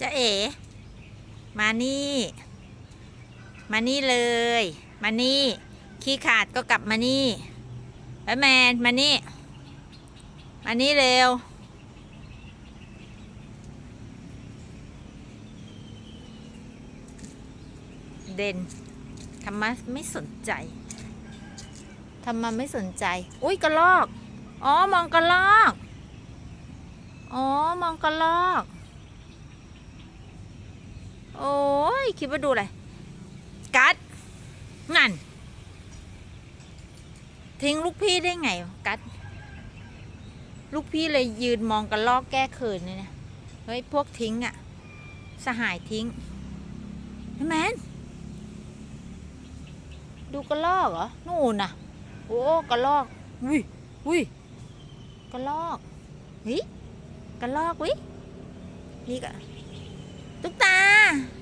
จะเอ๋มานี่ มานี่เลย มานี่ ขี้ขาดก็กลับมานี่แบทแมนมานี่ มานี่เร็ว เด่นทำไมไม่สนใจทำไมไม่สนใจ อุ้ยกระลอก อ๋อ มองกระลอก อ๋อ มองกระลอก โอ้ ยคิดว่าดูอะไรกัดนั่น ทิ้งลูกพี่ได้ไงวะกัด ลูกพี่เลยยืนมองกระลอกแก้เขินเนี่ยนะเฮ้ยพวกทิ้งอะสหายทิ้งเฮ้ยแมนดูกระลอกเหรอ นู่นน่ะ โอ้กระลอกอุ้ยอุ้ยกระลอกเฮ้ยกระลอกวินี่ก็ตุ๊กตาตุ๊กตา